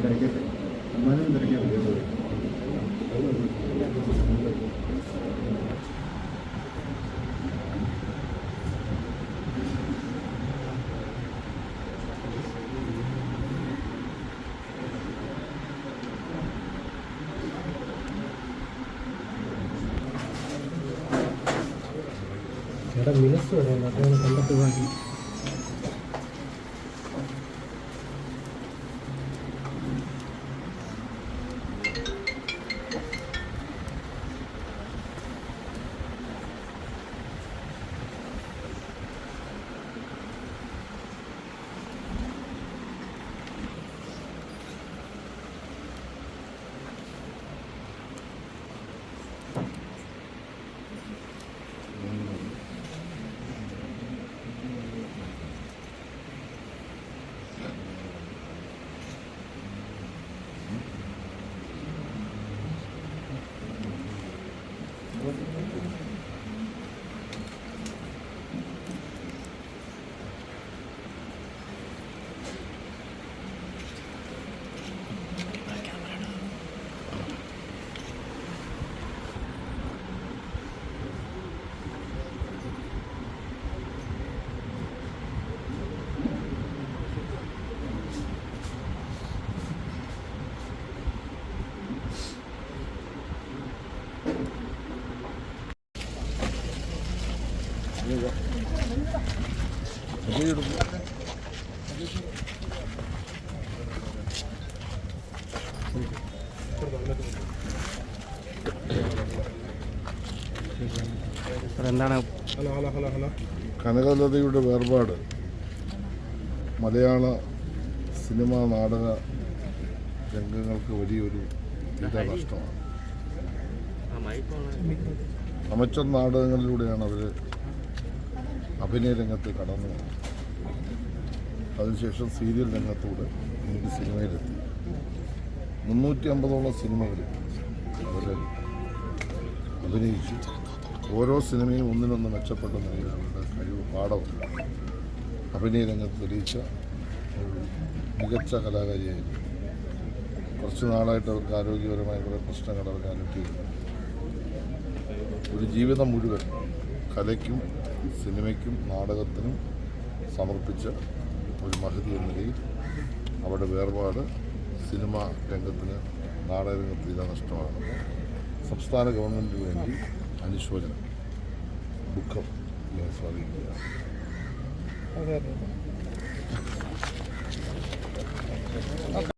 ഉണ്ടായിരിക്കട്ടെ സമ്മാനം വിതറിക്കാൻ ഉയർന്നത് ചേട്ടാ മിനിസ് പറയുന്നത് കണ്ടെത്തുവാക്കി ഹലോ ഹലോ ഹലോ കനകലതയുടെ വേർപാട് മലയാള സിനിമ നാടക രംഗങ്ങൾക്ക് വലിയൊരു നഷ്ടമാണ്. അമച്ചർ നാടകങ്ങളിലൂടെയാണ് അവർ അഭിനയ രംഗത്ത് കടന്നു വന്നു. അതിനുശേഷം സീരിയൽ രംഗത്തൂടെ പിന്നീട് സിനിമയിലെത്തി. മുന്നൂറ്റി അമ്പതോളം സിനിമകളിൽ അവർ അഭിനയിച്ചു. ഓരോ സിനിമയും ഒന്നിനൊന്ന് മെച്ചപ്പെട്ട നിലയിൽ അവരുടെ കഴിവ് പാടവും അഭിനയ രംഗത്ത് തെളിയിച്ച ഒരു മികച്ച കലാകാരിയായിരുന്നു. കുറച്ച് നാളായിട്ട് അവർക്ക് ആരോഗ്യപരമായ കുറേ പ്രശ്നങ്ങൾ അവർക്ക് അനുഭവിക്കുന്നു. ഒരു ജീവിതം മുഴുവൻ കലയ്ക്കും സിനിമയ്ക്കും നാടകത്തിനും സമർപ്പിച്ച ഒരു മഹതി എന്ന നിലയിൽ അവരുടെ വേർപാട് സിനിമ രംഗത്തിന് നാടക രംഗത്ത് തീരെ നഷ്ടമാണ് സംസ്ഥാന ഗവൺമെന്റിന് വേണ്ടി അനുശോചനം ദുഃഖം ഞാൻ സ്വാധീനിക്കുക.